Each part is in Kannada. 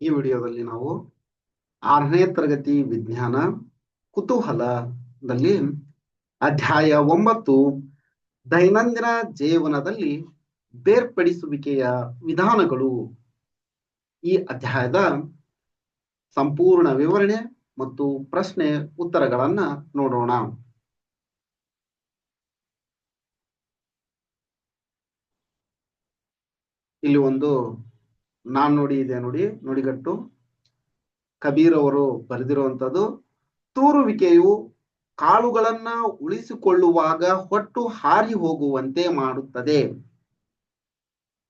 ಈ ವಿಡಿಯೋದಲ್ಲಿ ನಾವು ಆರನೇ ತರಗತಿ ವಿಜ್ಞಾನ ಕುತೂಹಲದಲ್ಲಿ ಅಧ್ಯಾಯ ಒಂಬತ್ತು, ದೈನಂದಿನ ಜೀವನದಲ್ಲಿ ಬೇರ್ಪಡಿಸುವಿಕೆಯ ವಿಧಾನಗಳು. ಈ ಅಧ್ಯಾಯದ ಸಂಪೂರ್ಣ ವಿವರಣೆ ಮತ್ತು ಪ್ರಶ್ನೆ ಉತ್ತರಗಳನ್ನ ನೋಡೋಣ. ಇಲ್ಲಿ ಒಂದು ನಾನ್ ನುಡಿ, ಇದೆ ನೋಡಿ, ನುಡಿಗಟ್ಟು. ಕಬೀರ್ ಅವರು ಬರೆದಿರುವಂತದ್ದು ತೂರುವಿಕೆಯು ಕಾಳುಗಳನ್ನ ಉಳಿಸಿಕೊಳ್ಳುವಾಗ ಹೊಟ್ಟು ಹಾರಿ ಹೋಗುವಂತೆ ಮಾಡುತ್ತದೆ.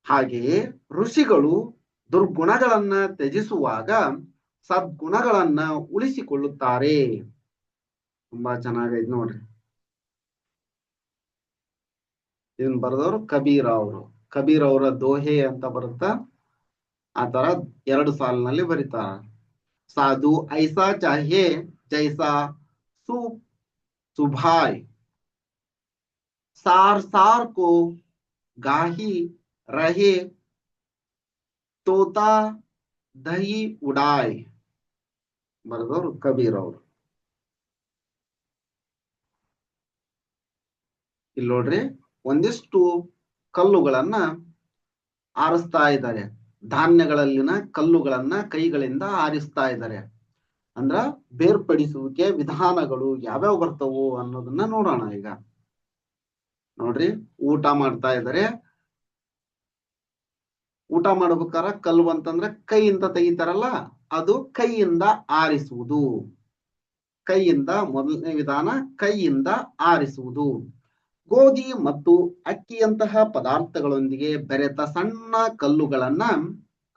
ಹಾಗೆಯೇ ಋಷಿಗಳು ದುರ್ಗುಣಗಳನ್ನ ತ್ಯಜಿಸುವಾಗ ಸದ್ಗುಣಗಳನ್ನ ಉಳಿಸಿಕೊಳ್ಳುತ್ತಾರೆ. ತುಂಬಾ ಚೆನ್ನಾಗೈತೆ ನೋಡ್ರಿ. ಇದನ್ ಬರೆದವರು ಕಬೀರ್ ಅವರು. ಕಬೀರ್ ಅವರ ದೋಹೆ ಅಂತ ಬರುತ್ತಾ? ಆ ತರ ಎರಡು ಸಾಲಿನಲ್ಲಿ ಬರೀತಾರ ಸಾಧು ಐಸಾ ಚಾಹೆ ಜೈಸಾ ಸು ಸುಭಾಯ್. ಸಾರ್ ಸಾರ್ ಕೋ ಗಾಹಿ ರಹೆ ತೋತಾ ದಹಿ ಉಡಾಯ್. ಬರೆದವರು ಕಬೀರ್ ಅವರು. ಇಲ್ಲಿ ನೋಡ್ರಿ ಒಂದಿಷ್ಟು ಕಲ್ಲುಗಳನ್ನ ಆರಿಸ್ತಾ ಇದ್ದಾರೆ. ಧಾನ್ಯಗಳಲ್ಲಿನ ಕಲ್ಲುಗಳನ್ನ ಕೈಗಳಿಂದ ಆರಿಸ್ತಾ ಇದ್ದಾರೆ. ಅಂದ್ರ ಬೇರ್ಪಡಿಸುವಿಕೆ ವಿಧಾನಗಳು ಯಾವ್ಯಾವ ಬರ್ತವು ಅನ್ನೋದನ್ನ ನೋಡೋಣ ಈಗ. ನೋಡ್ರಿ, ಊಟ ಮಾಡ್ತಾ ಇದ್ದಾರೆ. ಊಟ ಮಾಡ್ಬೇಕಾರ ಕಲ್ಲು ಅಂತಂದ್ರೆ ಕೈಯಿಂದ ತೆಗಿತಾರಲ್ಲ, ಅದು ಕೈಯಿಂದ ಆರಿಸುವುದು. ಕೈಯಿಂದ ಮೊದಲನೇ ವಿಧಾನ ಕೈಯಿಂದ ಆರಿಸುವುದು. ಗೋಧಿ ಮತ್ತು ಅಕ್ಕಿಯಂತಹ ಪದಾರ್ಥಗಳೊಂದಿಗೆ ಬೆರೆತ ಸಣ್ಣ ಕಲ್ಲುಗಳನ್ನ,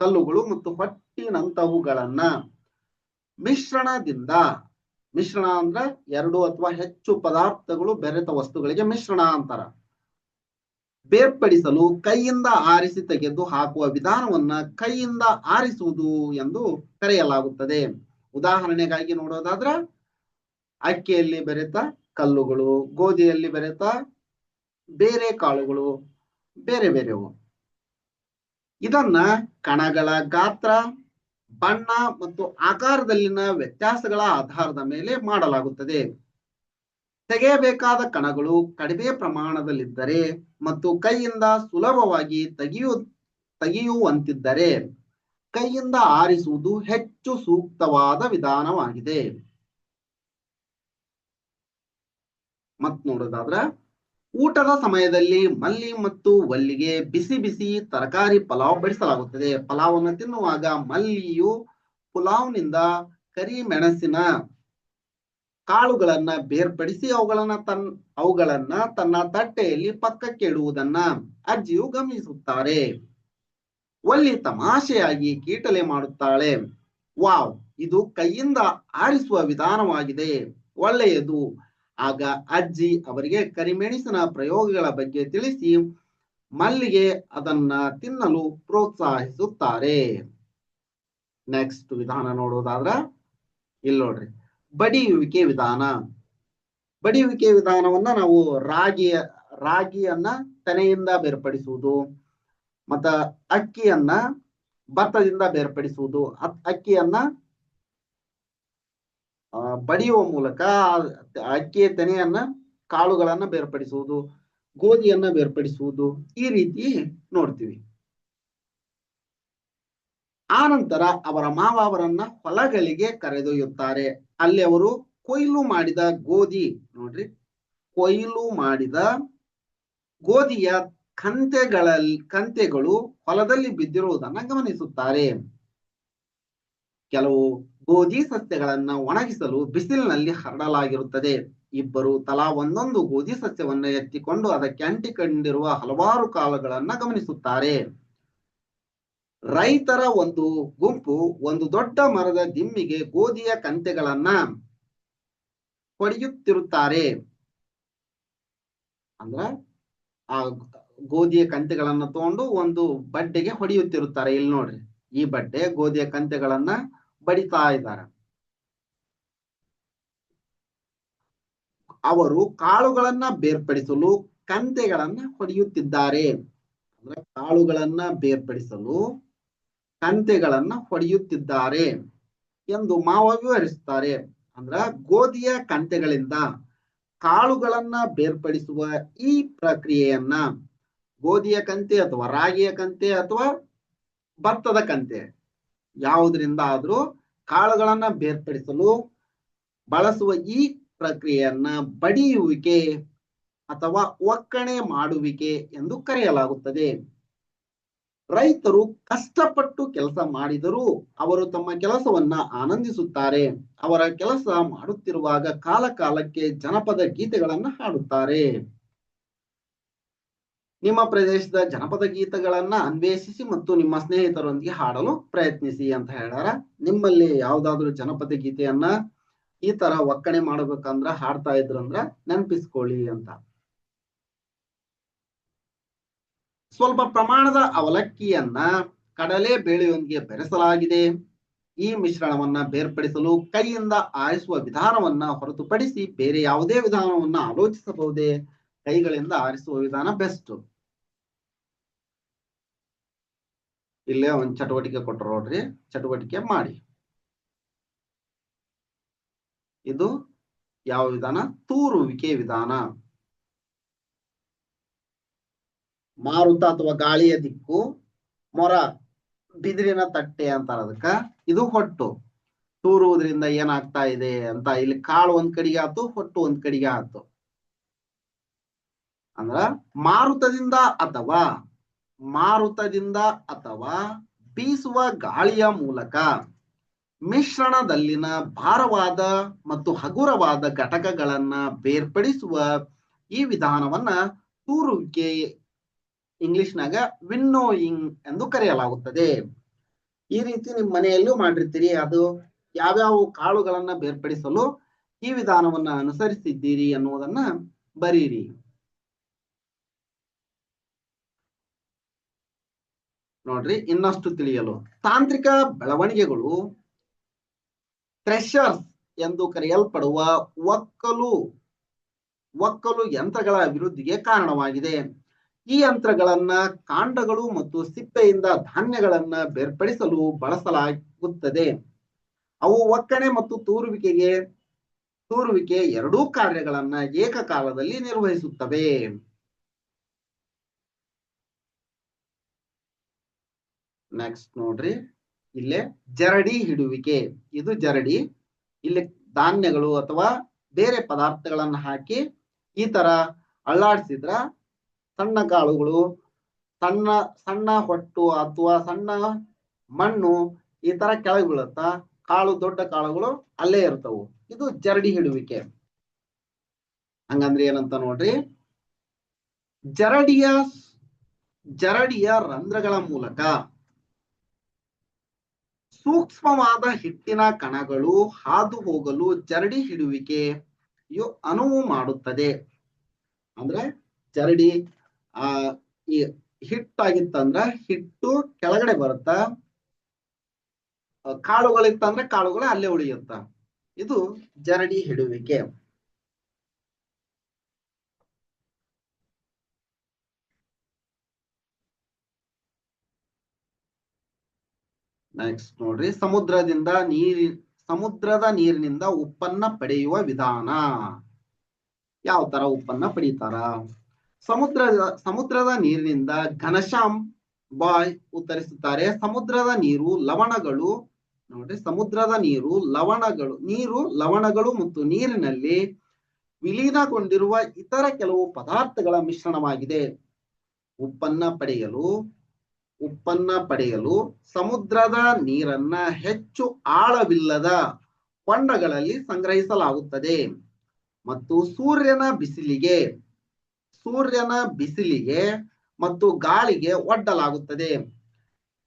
ಕಲ್ಲುಗಳು ಮತ್ತು ಹೊಟ್ಟಿನಂತಹವುಗಳನ್ನ ಮಿಶ್ರಣದಿಂದ, ಮಿಶ್ರಣ ಅಂದ್ರ ಎರಡು ಅಥವಾ ಹೆಚ್ಚು ಪದಾರ್ಥಗಳು ಬೆರೆತ ವಸ್ತುಗಳಿಗೆ ಮಿಶ್ರಣ ಅಂತಾರ. ಬೇರ್ಪಡಿಸಲು ಕೈಯಿಂದ ಆರಿಸಿ ತೆಗೆದು ಹಾಕುವ ವಿಧಾನವನ್ನ ಕೈಯಿಂದ ಆರಿಸುವುದು ಎಂದು ಕರೆಯಲಾಗುತ್ತದೆ. ಉದಾಹರಣೆಗಾಗಿ ನೋಡೋದಾದ್ರ, ಅಕ್ಕಿಯಲ್ಲಿ ಬೆರೆತ ಕಲ್ಲುಗಳು, ಗೋಧಿಯಲ್ಲಿ ಬೆರೆತ ಬೇರೆ ಕಾಳುಗಳು, ಬೇರೆ ಬೇರೆವು ಇದನ್ನ ಕಣಗಳ ಗಾತ್ರ, ಬಣ್ಣ ಮತ್ತು ಆಕಾರದಲ್ಲಿನ ವ್ಯತ್ಯಾಸಗಳ ಆಧಾರದ ಮೇಲೆ ಮಾಡಲಾಗುತ್ತದೆ. ತೆಗೆಯಬೇಕಾದ ಕಣಗಳು ಕಡಿಮೆ ಪ್ರಮಾಣದಲ್ಲಿದ್ದರೆ ಮತ್ತು ಕೈಯಿಂದ ಸುಲಭವಾಗಿ ತೆಗೆಯು, ತೆಗೆಯುವಂತಿದ್ದರೆ ಕೈಯಿಂದ ಆರಿಸುವುದು ಹೆಚ್ಚು ಸೂಕ್ತವಾದ ವಿಧಾನವಾಗಿದೆ. ಮತ್ ನೋಡೋದಾದ್ರ ಊಟದ ಸಮಯದಲ್ಲಿ ಮಲ್ಲಿ ಮತ್ತು ವಲ್ಲಿಗೆ ಬಿಸಿ ಬಿಸಿ ತರಕಾರಿ ಪಲಾವ್ ಬಡಿಸಲಾಗುತ್ತದೆ. ಪಲಾವನ್ನು ತಿನ್ನುವಾಗ ಮಲ್ಲಿಯು ಪುಲಾವ್ನಿಂದ ಕರಿ ಮೆಣಸಿನ ಕಾಳುಗಳನ್ನ ಬೇರ್ಪಡಿಸಿ ಅವುಗಳನ್ನ ತನ್, ಅವುಗಳನ್ನ ತನ್ನ ತಟ್ಟೆಯಲ್ಲಿ ಪಕ್ಕಕ್ಕೆ ಇಡುವುದನ್ನ ಅಜ್ಜಿಯು ಗಮನಿಸುತ್ತಾರೆ. ಒಲ್ಲಿ ತಮಾಷೆಯಾಗಿ ಕೀಟಲೆ ಮಾಡುತ್ತಾಳೆ. ವಾವ್, ಇದು ಕೈಯಿಂದ ಆರಿಸುವ ವಿಧಾನವಾಗಿದೆ. ಒಳ್ಳೆಯದು. ಆಗ ಅಜ್ಜಿ ಅವರಿಗೆ ಕರಿಮೆಣಸಿನ ಪ್ರಯೋಗಗಳ ಬಗ್ಗೆ ತಿಳಿಸಿ ಮಲ್ಲಿಗೆ ಅದನ್ನ ತಿನ್ನಲು ಪ್ರೋತ್ಸಾಹಿಸುತ್ತಾರೆ. ನೆಕ್ಸ್ಟ್ ವಿಧಾನ ನೋಡೋದಾದ್ರ ಇಲ್ಲಿ ನೋಡ್ರಿ. ಬಡಿಯುವಿಕೆ ವಿಧಾನ. ಬಡಿಯುವಿಕೆ ವಿಧಾನವನ್ನ ನಾವು ರಾಗಿಯ, ರಾಗಿಯನ್ನ ತೆನೆಯಿಂದ ಬೇರ್ಪಡಿಸುವುದು, ಮತ್ತ ಅಕ್ಕಿಯನ್ನ ಭತ್ತದಿಂದ ಬೇರ್ಪಡಿಸುವುದು ಅಕ್ಕಿಯನ್ನ ಬಡಿಯುವ ಮೂಲಕ ಅಕ್ಕಿಯ ತೆನೆಯನ್ನ ಕಾಳುಗಳನ್ನ ಬೇರ್ಪಡಿಸುವುದು, ಗೋಧಿಯನ್ನ ಬೇರ್ಪಡಿಸುವುದು ಈ ರೀತಿ ನೋಡ್ತೀವಿ. ಆನಂತರ ನಂತರ ಅವರ ಮಾವ ಅವರನ್ನ ಹೊಲಗಳಿಗೆ ಕರೆದೊಯ್ಯುತ್ತಾರೆ. ಅಲ್ಲಿ ಅವರು ಕೊಯ್ಲು ಮಾಡಿದ ಗೋಧಿ ನೋಡ್ರಿ. ಕೊಯ್ಲು ಮಾಡಿದ ಗೋಧಿಯ ಕಂತೆಗಳಲ್ಲಿ ಕಂತೆಗಳು ಹೊಲದಲ್ಲಿ ಬಿದ್ದಿರುವುದನ್ನ ಗಮನಿಸುತ್ತಾರೆ. ಕೆಲವು ಗೋಧಿ ಸಸ್ಯಗಳನ್ನ ಒಣಗಿಸಲು ಬಿಸಿಲಿನಲ್ಲಿ ಹರಡಲಾಗಿರುತ್ತದೆ. ಇಬ್ಬರು ತಲಾ ಒಂದೊಂದು ಗೋಧಿ ಸಸ್ಯವನ್ನ ಎತ್ತಿಕೊಂಡು ಅದಕ್ಕೆ ಅಂಟಿಕೊಂಡಿರುವ ಹಲವಾರು ಕಾಲುಗಳನ್ನ ಗಮನಿಸುತ್ತಾರೆ. ರೈತರ ಒಂದು ಗುಂಪು ಒಂದು ದೊಡ್ಡ ಮರದ ದಿಮ್ಮಿಗೆ ಗೋಧಿಯ ಕಂತೆಗಳನ್ನ ಹೊಡೆಯುತ್ತಿರುತ್ತಾರೆ ಅಂದ್ರ ಆ ಗೋಧಿಯ ಕಂತೆಗಳನ್ನ ತಗೊಂಡು ಒಂದು ಬಡ್ಡೆಗೆ ಹೊಡೆಯುತ್ತಿರುತ್ತಾರೆ. ಇಲ್ಲಿ ನೋಡ್ರಿ, ಈ ಬಡ್ಡೆ ಗೋಧಿಯ ಕಂತೆಗಳನ್ನ ಬಡಿತಾ ಇದ್ದಾರೆ. ಅವರು ಕಾಳುಗಳನ್ನ ಬೇರ್ಪಡಿಸಲು ಕಂತೆಗಳನ್ನ ಹೊಡೆಯುತ್ತಿದ್ದಾರೆ. ಅಂದ್ರೆ ಕಾಳುಗಳನ್ನ ಬೇರ್ಪಡಿಸಲು ಕಂತೆಗಳನ್ನ ಹೊಡೆಯುತ್ತಿದ್ದಾರೆ ಎಂದು ಮಾವ ವಿವರಿಸುತ್ತಾರೆ. ಅಂದ್ರ ಗೋಧಿಯ ಕಂತೆಗಳಿಂದ ಕಾಳುಗಳನ್ನ ಬೇರ್ಪಡಿಸುವ ಈ ಪ್ರಕ್ರಿಯೆಯನ್ನ ಗೋಧಿಯ ಕಂತೆ ಅಥವಾ ರಾಗಿಯ ಕಂತೆ ಅಥವಾ ಭತ್ತದ ಕಂತೆ. ಯಾವುದರಿಂದ ಆದ್ರೂ ಕಾಳುಗಳನ್ನ ಬೇರ್ಪಡಿಸಲು ಬಳಸುವ ಈ ಪ್ರಕ್ರಿಯೆಯನ್ನ ಬಡಿಯುವಿಕೆ ಅಥವಾ ಒಕ್ಕಣೆ ಮಾಡುವಿಕೆ ಎಂದು ಕರೆಯಲಾಗುತ್ತದೆ. ರೈತರು ಕಷ್ಟಪಟ್ಟು ಕೆಲಸ ಮಾಡಿದರೂ ಅವರು ತಮ್ಮ ಕೆಲಸವನ್ನ ಆನಂದಿಸುತ್ತಾರೆ. ಅವರ ಕೆಲಸ ಮಾಡುತ್ತಿರುವಾಗ ಕಾಲ ಕಾಲಕ್ಕೆ ಜನಪದ ಗೀತೆಗಳನ್ನ ಹಾಡುತ್ತಾರೆ. ನಿಮ್ಮ ಪ್ರದೇಶದ ಜನಪದ ಗೀತೆಗಳನ್ನ ಅನ್ವೇಷಿಸಿ ಮತ್ತು ನಿಮ್ಮ ಸ್ನೇಹಿತರೊಂದಿಗೆ ಹಾಡಲು ಪ್ರಯತ್ನಿಸಿ ಅಂತ ಹೇಳಾರ ನಿಮ್ಮಲ್ಲಿ ಯಾವ್ದಾದ್ರು ಜನಪದ ಗೀತೆಯನ್ನ ಈ ತರ ಒಕ್ಕಣೆ ಮಾಡ್ಬೇಕಂದ್ರ, ಹಾಡ್ತಾ ಇದ್ರಂದ್ರ ನೆನಪಿಸ್ಕೊಳ್ಳಿ ಅಂತ. ಸ್ವಲ್ಪ ಪ್ರಮಾಣದ ಅವಲಕ್ಕಿಯನ್ನ ಕಡಲೆ ಬೇಳೆಯೊಂದಿಗೆ ಬೆರೆಸಲಾಗಿದೆ. ಈ ಮಿಶ್ರಣವನ್ನ ಬೇರ್ಪಡಿಸಲು ಕೈಯಿಂದ ಆರಿಸುವ ವಿಧಾನವನ್ನ ಹೊರತುಪಡಿಸಿ ಬೇರೆ ಯಾವುದೇ ವಿಧಾನವನ್ನ ಆಲೋಚಿಸಬಹುದೇ. ಕೈಗಳಿಂದ ಆರಿಸುವ ವಿಧಾನ ಬೆಸ್ಟ್. ಇಲ್ಲೇ ಒಂದ್ ಚಟುವಟಿಕೆ ಕೊಟ್ಟರು ನೋಡ್ರಿ, ಚಟುವಟಿಕೆ ಮಾಡಿ. ಇದು ಯಾವ ವಿಧಾನ? ತೂರುವಿಕೆ ವಿಧಾನ. ಮಾರುತ ಅಥವಾ ಗಾಳಿಯ ದಿಕ್ಕು, ಮೊರ, ಬಿದಿರಿನ ತಟ್ಟೆ ಅಂತಾರ ಅದಕ್ಕ. ಇದು ಹೊಟ್ಟು. ತೂರುವುದರಿಂದ ಏನಾಗ್ತಾ ಇದೆ ಅಂತ ಇಲ್ಲಿ ಕಾಳು ಒಂದ್ ಕಡೆಗೆ ಆತು ಹೊಟ್ಟು ಒಂದ್ ಕಡೆಗೆ ಆತು ಅಂದ್ರ ಮಾರುತದಿಂದ ಅಥವಾ ಮಾರುತದಿಂದ ಅಥವಾ ಬೀಸುವ ಗಾಳಿಯ ಮೂಲಕ ಮಿಶ್ರಣದಲ್ಲಿನ ಭಾರವಾದ ಮತ್ತು ಹಗುರವಾದ ಘಟಕಗಳನ್ನ ಬೇರ್ಪಡಿಸುವ ಈ ವಿಧಾನವನ್ನ ತೂರುವಿಕೆ ಇಂಗ್ಲಿಷ್ನಾಗ ವಿನ್ನೋಯಿಂಗ್ ಎಂದು ಕರೆಯಲಾಗುತ್ತದೆ. ಈ ರೀತಿ ನಿಮ್ ಮನೆಯಲ್ಲೂ ಮಾಡಿರ್ತೀರಿ. ಅದು ಯಾವ್ಯಾವ ಕಾಳುಗಳನ್ನ ಬೇರ್ಪಡಿಸಲು ಈ ವಿಧಾನವನ್ನ ಅನುಸರಿಸಿದ್ದೀರಿ ಅನ್ನುವುದನ್ನ ಬರೀರಿ. ನೋಡ್ರಿ, ಇನ್ನಷ್ಟು ತಿಳಿಯಲು. ತಾಂತ್ರಿಕ ಬೆಳವಣಿಗೆಗಳು ಥ್ರೆಷರ್ಸ್ ಎಂದು ಕರೆಯಲ್ಪಡುವ ಒಕ್ಕಲು ಒಕ್ಕಲು ಯಂತ್ರಗಳ ಅಭಿವೃದ್ಧಿಗೆ ಕಾರಣವಾಗಿದೆ. ಈ ಯಂತ್ರಗಳನ್ನ ಕಾಂಡಗಳು ಮತ್ತು ಸಿಪ್ಪೆಯಿಂದ ಧಾನ್ಯಗಳನ್ನ ಬೇರ್ಪಡಿಸಲು ಬಳಸಲಾಗುತ್ತದೆ. ಅವು ಒಕ್ಕಣೆ ಮತ್ತು ತೂರುವಿಕೆಗೆ, ತೂರುವಿಕೆ ಎರಡೂ ಕಾರ್ಯಗಳನ್ನ ಏಕಕಾಲದಲ್ಲಿ ನಿರ್ವಹಿಸುತ್ತವೆ. ನೆಕ್ಸ್ಟ್ ನೋಡ್ರಿ. ಇಲ್ಲೇ ಜರಡಿ ಹಿಡುವಿಕೆ. ಇದು ಜರಡಿ. ಇಲ್ಲಿ ಧಾನ್ಯಗಳು ಅಥವಾ ಬೇರೆ ಪದಾರ್ಥಗಳನ್ನ ಹಾಕಿ ಈ ತರ ಅಳ್ಳಾಡ್ಸಿದ್ರ ಸಣ್ಣ ಕಾಳುಗಳು, ಸಣ್ಣ ಸಣ್ಣ ಹೊಟ್ಟು ಅಥವಾ ಸಣ್ಣ ಮಣ್ಣು ಈ ತರ ಕೆಳಗೆ ಬೀಳುತ್ತ ಕಾಳು, ದೊಡ್ಡ ಕಾಳುಗಳು ಅಲ್ಲೇ ಇರ್ತವು. ಇದು ಜರಡಿ ಹಿಡುವಿಕೆ. ಹಂಗಂದ್ರೆ ಏನಂತ ನೋಡ್ರಿ. ಜರಡಿಯ ಜರಡಿಯ ರಂಧ್ರಗಳ ಮೂಲಕ ಸೂಕ್ಷ್ಮವಾದ ಹಿಟ್ಟಿನ ಕಣಗಳು ಹಾದು ಹೋಗಲು ಜರಡಿ ಹಿಡುವಿಕೆಯು ಅನುವು ಮಾಡುತ್ತದೆ. ಅಂದ್ರೆ ಜರಡಿ ಆ, ಈ ಹಿಟ್ಟಾಗಿತ್ತಂದ್ರ ಹಿಟ್ಟು ಕೆಳಗಡೆ ಬರುತ್ತ, ಕಾಳುಗಳಿತ್ತಂದ್ರೆ ಕಾಳುಗಳು ಅಲ್ಲೇ ಉಳಿಯುತ್ತ. ಇದು ಜರಡಿ ಹಿಡುವಿಕೆ. ನೆಕ್ಸ್ಟ್ ನೋಡ್ರಿ. ಸಮುದ್ರದಿಂದ ನೀರಿ, ಸಮುದ್ರದ ನೀರಿನಿಂದ ಉಪ್ಪನ್ನ ಪಡೆಯುವ ವಿಧಾನ. ಯಾವ ತರ ಉಪ್ಪನ್ನ ಪಡೀತಾರ? ಸಮುದ್ರದ ಸಮುದ್ರದ ನೀರಿನಿಂದ ಘನಶ್ಯಾಮ್ ಬಾಯ್ ಉತ್ತರಿಸುತ್ತಾರೆ. ಸಮುದ್ರದ ನೀರು ಲವಣಗಳು, ನೋಡ್ರಿ. ಸಮುದ್ರದ ನೀರು ಲವಣಗಳು ನೀರು ಲವಣಗಳು ಮತ್ತು ನೀರಿನಲ್ಲಿ ವಿಲೀನಗೊಂಡಿರುವ ಇತರ ಕೆಲವು ಪದಾರ್ಥಗಳ ಮಿಶ್ರಣವಾಗಿದೆ. ಉಪ್ಪನ್ನ ಪಡೆಯಲು ಉಪ್ಪನ್ನ ಪಡೆಯಲು ಸಮುದ್ರದ ನೀರನ್ನ ಹೆಚ್ಚು ಆಳವಿಲ್ಲದ ಹೊಂಡಗಳಲ್ಲಿ ಸಂಗ್ರಹಿಸಲಾಗುತ್ತದೆ. ಮತ್ತು ಸೂರ್ಯನ ಬಿಸಿಲಿಗೆ ಸೂರ್ಯನ ಬಿಸಿಲಿಗೆ ಮತ್ತು ಗಾಳಿಗೆ ಒಡ್ಡಲಾಗುತ್ತದೆ.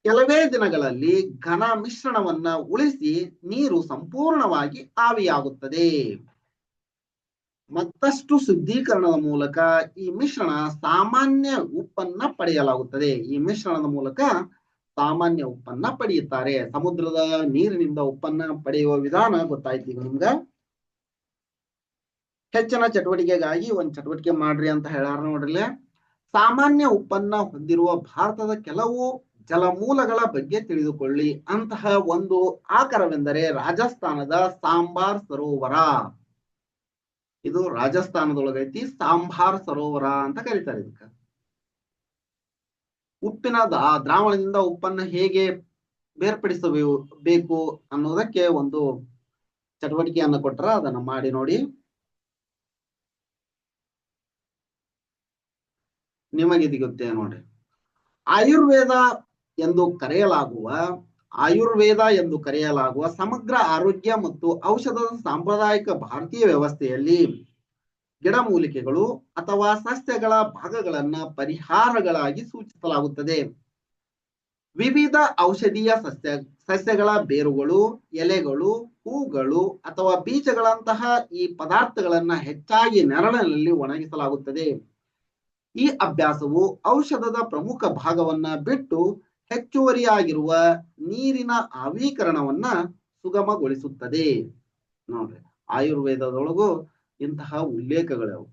ಕೆಲವೇ ದಿನಗಳಲ್ಲಿ ಘನ ಮಿಶ್ರಣವನ್ನ ಉಳಿಸಿ ನೀರು ಸಂಪೂರ್ಣವಾಗಿ ಆವಿಯಾಗುತ್ತದೆ. ಮತ್ತಷ್ಟು ಶುದ್ಧೀಕರಣದ ಮೂಲಕ ಈ ಮಿಶ್ರಣ ಸಾಮಾನ್ಯ ಉಪ್ಪನ್ನ ಪಡೆಯಲಾಗುತ್ತದೆ. ಈ ಮಿಶ್ರಣದ ಮೂಲಕ ಸಾಮಾನ್ಯ ಉಪ್ಪನ್ನ ಪಡೆಯುತ್ತಾರೆ. ಸಮುದ್ರದ ನೀರಿನಿಂದ ಉಪ್ಪನ್ನ ಪಡೆಯುವ ವಿಧಾನ ಗೊತ್ತಾಯ್ತು ಈಗ ನಿಮ್ಗ? ಹೆಚ್ಚಿನ ಚಟುವಟಿಕೆಗಾಗಿ ಒಂದ್ ಚಟುವಟಿಕೆ ಮಾಡ್ರಿ ಅಂತ ಹೇಳಾರ ನೋಡ್ರಿ ಸಾಮಾನ್ಯ ಉಪ್ಪನ್ನ ಹೊಂದಿರುವ ಭಾರತದ ಕೆಲವು ಜಲಮೂಲಗಳ ಬಗ್ಗೆ ತಿಳಿದುಕೊಳ್ಳಿ. ಅಂತಹ ಒಂದು ಆಕರವೆಂದರೆ ರಾಜಸ್ಥಾನದ ಸಾಂಬಾರ್ ಸರೋವರ. ಇದು ರಾಜಸ್ಥಾನದೊಳಗೈತಿ, ಸಾಂಬಾರ್ ಸರೋವರ ಅಂತ ಕರೀತಾರೆ ಇದಕ್ಕ. ಉಪ್ಪಿನ ದ್ರಾವಣದಿಂದ ಉಪ್ಪನ್ನ ಹೇಗೆ ಬೇರ್ಪಡಿಸಬೇಕು ಅನ್ನೋದಕ್ಕೆ ಒಂದು ಚಟುವಟಿಕೆಯನ್ನು ಕೊಟ್ರ ಅದನ್ನ ಮಾಡಿ ನೋಡಿ. ನಿಮಗೆ ಸಿಗುತ್ತೆ ನೋಡಿ. ಆಯುರ್ವೇದ ಎಂದು ಕರೆಯಲಾಗುವ ಆಯುರ್ವೇದ ಎಂದು ಕರೆಯಲಾಗುವ ಸಮಗ್ರ ಆರೋಗ್ಯ ಮತ್ತು ಔಷಧದ ಸಾಂಪ್ರದಾಯಿಕ ಭಾರತೀಯ ವ್ಯವಸ್ಥೆಯಲ್ಲಿ ಗಿಡಮೂಲಿಕೆಗಳು ಅಥವಾ ಸಸ್ಯಗಳ ಭಾಗಗಳನ್ನ ಪರಿಹಾರಗಳಾಗಿ ಸೂಚಿಸಲಾಗುತ್ತದೆ. ವಿವಿಧ ಔಷಧೀಯ ಸಸ್ಯ, ಸಸ್ಯಗಳ ಬೇರುಗಳು, ಎಲೆಗಳು, ಹೂಗಳು ಅಥವಾ ಬೀಜಗಳಂತಹ ಈ ಪದಾರ್ಥಗಳನ್ನ ಹೆಚ್ಚಾಗಿ ನೆರಳಿನಲ್ಲಿ ಒಣಗಿಸಲಾಗುತ್ತದೆ. ಈ ಅಭ್ಯಾಸವು ಔಷಧದ ಪ್ರಮುಖ ಭಾಗವನ್ನ ಬಿಟ್ಟು ಹೆಚ್ಚುವರಿಯಾಗಿರುವ ನೀರಿನ ಆವೀಕರಣವನ್ನ ಸುಗಮಗೊಳಿಸುತ್ತದೆ. ನೋಡ್ರಿ, ಆಯುರ್ವೇದದೊಳಗೂ ಇಂತಹ ಉಲ್ಲೇಖಗಳವು.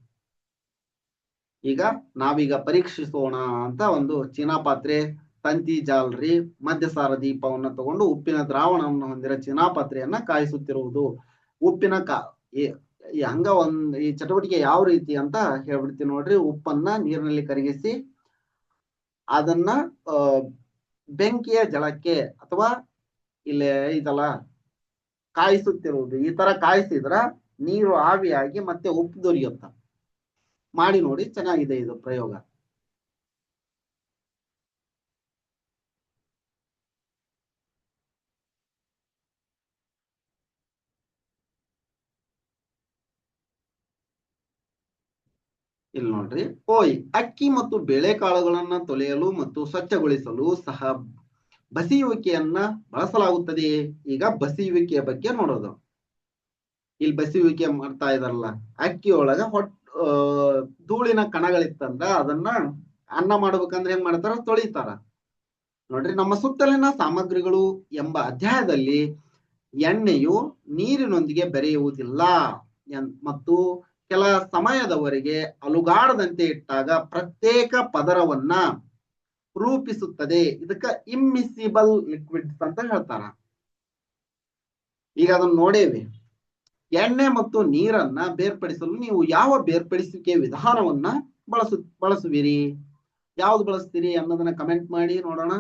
ಈಗ ನಾವೀಗ ಪರೀಕ್ಷಿಸೋಣ ಅಂತ ಒಂದು ಚೀನಾ ಪಾತ್ರೆ, ತಂತಿ ಜಾಲರಿ ಮಧ್ಯಸಾರ ದೀಪವನ್ನ ತಗೊಂಡು ಉಪ್ಪಿನ ದ್ರಾವಣವನ್ನು ಹೊಂದಿರೋ ಚೀನಾ ಪಾತ್ರೆಯನ್ನ ಕಾಯಿಸುತ್ತಿರುವುದು. ಉಪ್ಪಿನ ಕಾ ಹಂಗ ಒಂದ್, ಈ ಚಟುವಟಿಕೆ ಯಾವ ರೀತಿ ಅಂತ ಹೇಳ್ಬಿಡ್ತೀನಿ ನೋಡ್ರಿ. ಉಪ್ಪನ್ನ ನೀರಿನಲ್ಲಿ ಕರಗಿಸಿ ಅದನ್ನ ಬೆಂಕಿಯ ಜಳಕ್ಕೆ ಅಥವಾ ಇಲ್ಲಿ ಇದಲ್ಲ, ಕಾಯಿಸುತ್ತಿರುವುದು, ಈ ತರ ಕಾಯಿಸಿದ್ರ ನೀರು ಆವಿಯಾಗಿ ಮತ್ತೆ ಉಪ್ಪು ದೊರೆಯುತ್ತ? ಮಾಡಿ ನೋಡಿ, ಚೆನ್ನಾಗಿದೆ ಇದು ಪ್ರಯೋಗ. ಇಲ್ಲಿ ನೋಡ್ರಿ. ಓಯ್, ಅಕ್ಕಿ ಮತ್ತು ಬೇಳೆಕಾಳುಗಳನ್ನ ತೊಳೆಯಲು ಮತ್ತು ಸ್ವಚ್ಛಗೊಳಿಸಲು ಸಹ ಬಸಿಯುವಿಕೆಯನ್ನ ಬಳಸಲಾಗುತ್ತದೆ. ಈಗ ಬಸಿಯುವಿಕೆಯ ಬಗ್ಗೆ ನೋಡೋದು. ಇಲ್ಲಿ ಬಸಿಯುವಿಕೆ ಮಾಡ್ತಾ ಇದಾರಲ್ಲ ಅಕ್ಕಿ ಒಳಗ ಹೊಟ್ ಧೂಳಿನ ಕಣಗಳಿತ್ತಂದ್ರ ಅದನ್ನ ಅನ್ನ ಮಾಡ್ಬೇಕಂದ್ರೆ ಏನ್ ಮಾಡ್ತಾರ? ತೊಳಿತಾರ. ನೋಡ್ರಿ, ನಮ್ಮ ಸುತ್ತಲಿನ ಸಾಮಗ್ರಿಗಳು ಎಂಬ ಅಧ್ಯಾಯದಲ್ಲಿ ಎಣ್ಣೆಯು ನೀರಿನೊಂದಿಗೆ ಬೆರೆಯುವುದಿಲ್ಲ. ಮತ್ತು ಕೆಲ ಸಮಯದವರೆಗೆ ಅಲುಗಾಡದಂತೆ ಇಟ್ಟಾಗ ಪ್ರತ್ಯೇಕ ಪದರವನ್ನ ರೂಪಿಸುತ್ತದೆ. ಇದಕ್ಕ ಇಮ್ಮಿಸಿಬಲ್ ಲಿಕ್ವಿಡ್ಸ್ ಅಂತ ಹೇಳ್ತಾರ. ಈಗ ಅದನ್ನ ನೋಡೇವಿ. ಎಣ್ಣೆ ಮತ್ತು ನೀರನ್ನ ಬೇರ್ಪಡಿಸಲು ನೀವು ಯಾವ ಬೇರ್ಪಡಿಸುವಿಕೆ ವಿಧಾನವನ್ನ ಬಳಸು, ಬಳಸುವಿರಿ? ಯಾವ್ದು ಬಳಸ್ತೀರಿ ಅನ್ನೋದನ್ನ ಕಮೆಂಟ್ ಮಾಡಿ ನೋಡೋಣ.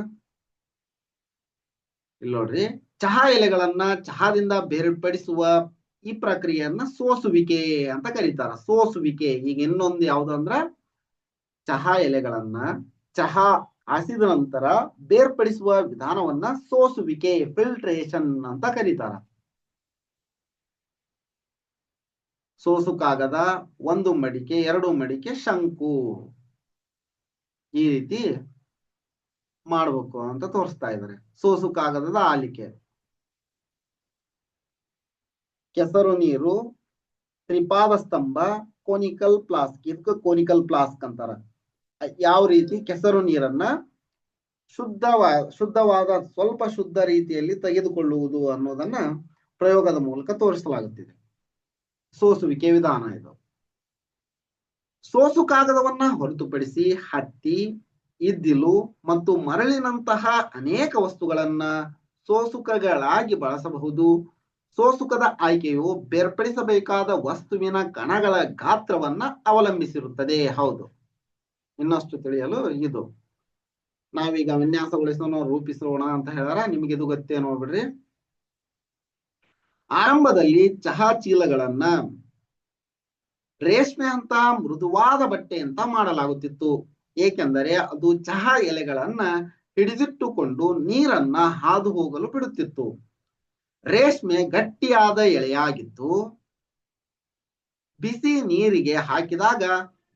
ಇಲ್ಲಿ ನೋಡ್ರಿ. ಚಹಾ ಎಲೆಗಳನ್ನ ಚಹಾದಿಂದ ಬೇರ್ಪಡಿಸುವ ಈ ಪ್ರಕ್ರಿಯೆಯನ್ನ ಸೋಸುವಿಕೆ ಅಂತ ಕರೀತಾರ. ಸೋಸುವಿಕೆ ಈಗ ಇನ್ನೊಂದು ಯಾವ್ದಂದ್ರ ಚಹಾ ಎಲೆಗಳನ್ನ ಚಹಾ ಹಾಸಿದ ನಂತರ ಬೇರ್ಪಡಿಸುವ ವಿಧಾನವನ್ನ ಸೋಸುವಿಕೆ ಫಿಲ್ಟ್ರೇಷನ್ ಅಂತ ಕರೀತಾರ. ಸೋಸು ಕಾಗದ ಒಂದು ಮಡಿಕೆ, ಎರಡು ಮಡಿಕೆ ಶಂಕು ಈ ರೀತಿ ಮಾಡ್ಬೇಕು ಅಂತ ತೋರಿಸ್ತಾ ಇದ್ದಾರೆ. ಸೋಸು ಕಾಗದದ ಆಲಿಕೆ. ಕೆಸರು ನೀರು ತ್ರಿಪಾದ ಸ್ತಂಭ ಕೋನಿಕಲ್ ಪ್ಲಾಸ್ಕ್ ಇದಕ್ಕ ಕೋನಿಕಲ್ ಪ್ಲಾಸ್ಕ್ ಅಂತಾರ. ಯಾವ ರೀತಿ? ಕೆಸರು ನೀರನ್ನ ಶುದ್ಧವಾ, ಶುದ್ಧವಾದ, ಸ್ವಲ್ಪ ಶುದ್ಧ ರೀತಿಯಲ್ಲಿ ತೆಗೆದುಕೊಳ್ಳುವುದು ಅನ್ನೋದನ್ನ ಪ್ರಯೋಗದ ಮೂಲಕ ತೋರಿಸಲಾಗುತ್ತಿದೆ. ಸೋಸುವಿಕೆ ವಿಧಾನ ಇದು. ಸೋಸು ಕಾಗದವನ್ನ ಹೊರತುಪಡಿಸಿ ಹತ್ತಿ, ಇದ್ದಿಲು ಮತ್ತು ಮರಳಿನಂತಹ ಅನೇಕ ವಸ್ತುಗಳನ್ನ ಸೋಸುಕಗಳಾಗಿ ಬಳಸಬಹುದು. ಸೋಸುಕದ ಆಯ್ಕೆಯು ಬೇರ್ಪಡಿಸಬೇಕಾದ ವಸ್ತುವಿನ ಗಣಗಳ ಗಾತ್ರವನ್ನ ಅವಲಂಬಿಸಿರುತ್ತದೆ. ಹೌದು. ಇನ್ನಷ್ಟು ತಿಳಿಯಲು ಇದು. ನಾವೀಗ ವಿನ್ಯಾಸಗೊಳಿಸೋಣ, ರೂಪಿಸೋಣ ಅಂತ ಹೇಳಿದ್ರೆ. ನಿಮಗೆ ಇದು ಗೊತ್ತೇ ನೋಡ್ಬಿಡ್ರಿ. ಆರಂಭದಲ್ಲಿ ಚಹಾ ಚೀಲಗಳನ್ನ ರೇಷ್ಮೆ ಅಂತ, ಮೃದುವಾದ ಬಟ್ಟೆ ಅಂತ ಮಾಡಲಾಗುತ್ತಿತ್ತು. ಏಕೆಂದರೆ ಅದು ಚಹಾ ಎಲೆಗಳನ್ನ ಹಿಡಿದಿಟ್ಟುಕೊಂಡು ನೀರನ್ನ ಹಾದು ಹೋಗಲು ಬಿಡುತ್ತಿತ್ತು. ರೇಷ್ಮೆ ಗಟ್ಟಿಯಾದ ಎಳೆಯಾಗಿದ್ದು ಬಿಸಿ ನೀರಿಗೆ ಹಾಕಿದಾಗ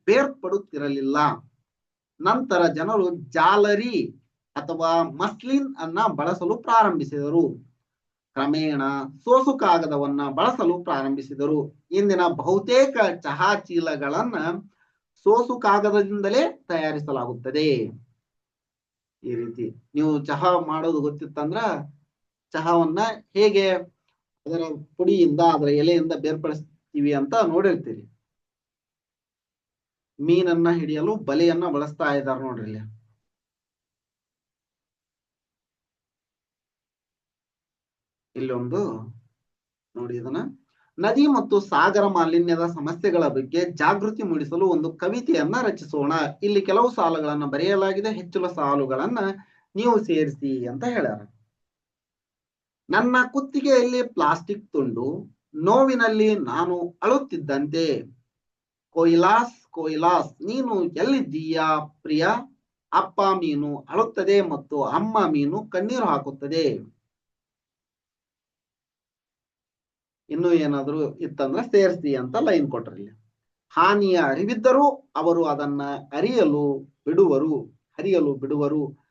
ಬೇರ್ಪಡುತ್ತಿರಲಿಲ್ಲ. ನಂತರ ಜನರು ಜಾಲರಿ ಅಥವಾ ಮಸ್ಲಿನ್ ಅನ್ನ ಬಳಸಲು ಪ್ರಾರಂಭಿಸಿದರು. ಕ್ರಮೇಣ ಸೋಸು ಕಾಗದವನ್ನ ಬಳಸಲು ಪ್ರಾರಂಭಿಸಿದರು. ಇಂದಿನ ಬಹುತೇಕ ಚಹಾ ಚೀಲಗಳನ್ನ ಸೋಸು ಕಾಗದದಿಂದಲೇ ತಯಾರಿಸಲಾಗುತ್ತದೆ. ಈ ರೀತಿ ನೀವು ಚಹಾ ಮಾಡೋದು ಗೊತ್ತಿತ್ತಂದ್ರ ಚಹಾವನ್ನ ಹೇಗೆ ಅದರ ಪುಡಿಯಿಂದ, ಅದರ ಎಲೆಯಿಂದ ಬೇರ್ಪಡಿಸ್ತೀವಿ ಅಂತ ನೋಡಿರ್ತೀರಿ. ಮೀನನ್ನ ಹಿಡಿಯಲು ಬಲೆಯನ್ನ ಬಳಸ್ತಾ ಇದ್ದಾರೆ ನೋಡ್ರಿ ಇಲ್ಲಿ. ಇಲ್ಲೊಂದು ನೋಡಿ ಇದನ್ನ. ನದಿ ಮತ್ತು ಸಾಗರ ಮಾಲಿನ್ಯದ ಸಮಸ್ಯೆಗಳ ಬಗ್ಗೆ ಜಾಗೃತಿ ಮೂಡಿಸಲು ಒಂದು ಕವಿತೆಯನ್ನ ರಚಿಸೋಣ. ಇಲ್ಲಿ ಕೆಲವು ಸಾಲುಗಳನ್ನ ಬರೆಯಲಾಗಿದೆ. ಹೆಚ್ಚಿನ ಸಾಲುಗಳನ್ನ ನೀವು ಸೇರಿಸಿ ಅಂತ ಹೇಳ್ಯಾರ. ನನ್ನ ಕುತ್ತಿಗೆಯಲ್ಲಿ ಪ್ಲಾಸ್ಟಿಕ್ ತುಂಡು, ನೋವಿನಲ್ಲಿ ನಾನು ಅಳುತ್ತಿದ್ದಂತೆ. ಕೊಯ್ಲಾಸ್ ಕೊಯ್ಲಾಸ್, ನೀನು ಎಲ್ಲಿದ್ದೀಯಾ ಪ್ರಿಯ? ಅಪ್ಪ ಮೀನು ಅಳುತ್ತದೆ ಮತ್ತು ಅಮ್ಮ ಮೀನು ಕಣ್ಣೀರು ಹಾಕುತ್ತದೆ. ಇನ್ನು ಏನಾದ್ರು ಇತ್ತಂದ್ರೆ ಸೇರಿಸಿ ಅಂತ ಲೈನ್ ಕೊಟ್ರಲ್ಲಿ. ಹಾನಿಯ ಅರಿವಿದ್ದರೂ ಅವರು ಅದನ್ನ ಅರಿಯಲು ಬಿಡುವರು ಹರಿಯಲು ಬಿಡುವರು.